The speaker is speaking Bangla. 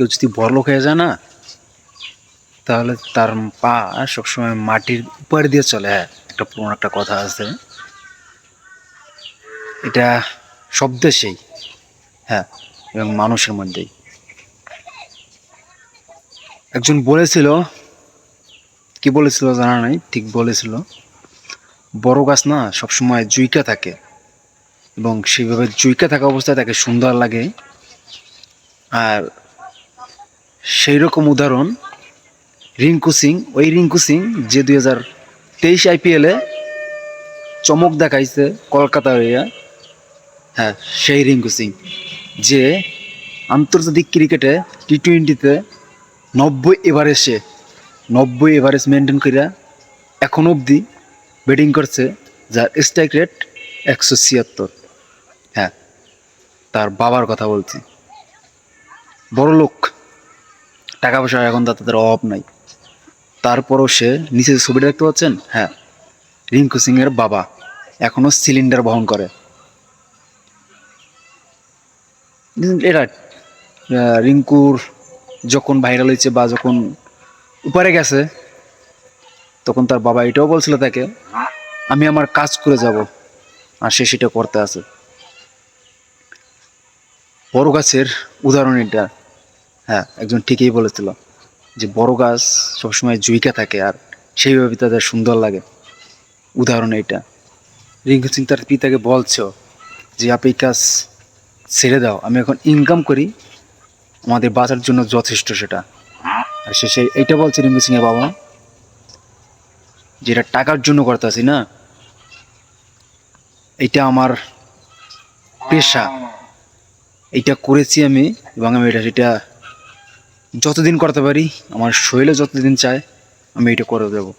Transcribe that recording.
কেউ যদি বড়লোক হয়ে যায় না, তাহলে তার পা সবসময় মাটির উপর দিয়ে চলে। হ্যাঁ একটা পুরোনো একটা কথা আছে। এটা সব দেশেই হ্যাঁ এবং মানুষের মধ্যেই। একজন বলেছিল, কি বলেছিল জানা নাই, ঠিক বলেছিল, বড় গাছ না সবসময় জুইকা থাকে, এবং সেইভাবে জুইকা থাকা অবস্থায় তাকে সুন্দর লাগে। আর সেই রকম উদাহরণ রিঙ্কু সিং। ওই রিঙ্কু সিং যে দুই হাজার তেইশ আইপিএলে চমক দেখাইছে কলকাতা হইয়া হ্যাঁ সেই রিঙ্কু সিং। যে আন্তর্জাতিক ক্রিকেটে টি টোয়েন্টিতে নব্বই এভারেজে নব্বই এভারেজ মেনটেন করিয়া এখন অবধি ব্যাটিং করছে, যার স্ট্রাইক রেট একশো ছিয়াত্তর। হ্যাঁ তার বাবার কথা বলছি। বড় লোক টাকা পয়সা এখন তা তাদের অভাব নাই। তারপরও সে নিচে ছবিটা দেখতে পাচ্ছেন? হ্যাঁ রিঙ্কু সিং এর বাবা এখনও সিলিন্ডার বহন করে। এটা রিঙ্কুর যখন ভাইরাল হয়েছে বা যখন উপরে গেছে, তখন তার বাবা এটাও বলছিল তাকে, আমি আমার কাজ করে যাব। আর সে সেটা করতে আছে। বড় গাছের উদাহরণ এটা। হ্যাঁ একজন ঠিকই বলেছিল যে বড় গাছ সবসময় জুইকা থাকে আর সেইভাবে তাদের সুন্দর লাগে। উদাহরণ এইটা। রিঙ্কু সিং তার পিতাকে বলছো যে, আপনি কাজ ছেড়ে দাও, আমি এখন ইনকাম করি, আমাদের বাঁচার জন্য যথেষ্ট সেটা। আর সে সেই, এইটা বলছে রিঙ্কু সিং এর বাবা যেটা টাকার জন্য করতেছি না এটা আমার পেশা। এইটা করেছি আমি এবং আমি এটা, সেটা যতদিন করতে পারি আমার শরীরে যতদিন চায় আমি এটা করে দেবো।